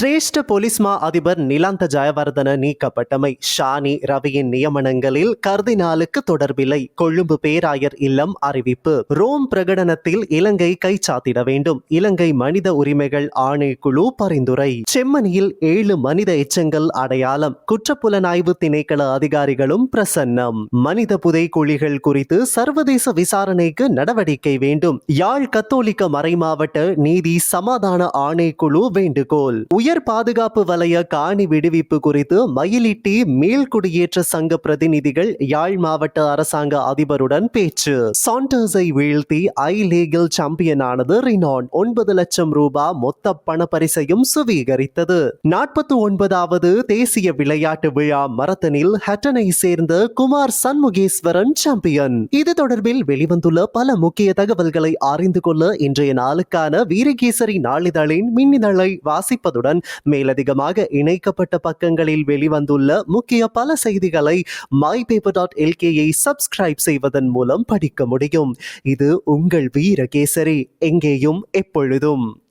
சிரேஷ்ட போலீஸ் மா அதிபர் நிலாந்த ஜயவர்தன நீக்கப்பட்டமை. ஷானி ரவியின் நியமனங்களில் கர்தினாலுக்கு தொடர்பில்லை. கொழும்பு பேராயர் இல்லம் அறிவிப்பு. ரோம் பிரகடனத்தில் இலங்கை கைச்சாத்திட வேண்டும். இலங்கை மனித உரிமைகள் ஆணைக்குழு பரிந்துரை. செம்மணியில் ஏழு மனித எச்சங்கள் அடையாளம். குற்றப்புலனாய்வு திணைக்கள அதிகாரிகளும் பிரசன்னம். மனித புதைக்குழிகள் குறித்து சர்வதேச விசாரணைக்கு நடவடிக்கை வேண்டும். யாழ் கத்தோலிக்க மறைமாவட்ட நீதி சமாதான ஆணைக்குழு வேண்டுகோள். உயர் பாதுகாப்பு வலய காணி விடுவிப்பு குறித்து மயிலிட்டி மீள்குடியேற்ற சங்க பிரதிநிதிகள் யாழ் மாவட்ட அரசாங்க அதிபருடன் பேச்சு. சாண்டர்ஸை வீழ்த்தி ஐ லீகல் சாம்பியனானது ரினான். ஒன்பது லட்சம் ரூபாய் மொத்த பணப்பரிசையும் சுவீகரித்தது. நாற்பத்தி ஒன்பதாவது தேசிய விளையாட்டு விழா மரத்தனில் ஹட்டனை சேர்ந்த குமார் சண்முகேஸ்வரன் சாம்பியன். இது தொடர்பில் வெளிவந்துள்ள பல முக்கிய தகவல்களை அறிந்து கொள்ள இன்றைய நாளுக்கான வீரகேசரி நாளிதழின் மின்னிதழை வாசிப்பதுடன் மேலதிகமாக இணைக்கப்பட்ட பக்கங்களில் வெளிவந்துள்ள முக்கிய பல செய்திகளை மை பேப்பர் டாட் எல்கேயை சப்ஸ்கிரைப் செய்வதன் மூலம் படிக்க முடியும். இது உங்கள் வீரகேசரி. எங்கேயும் எப்பொழுதும்.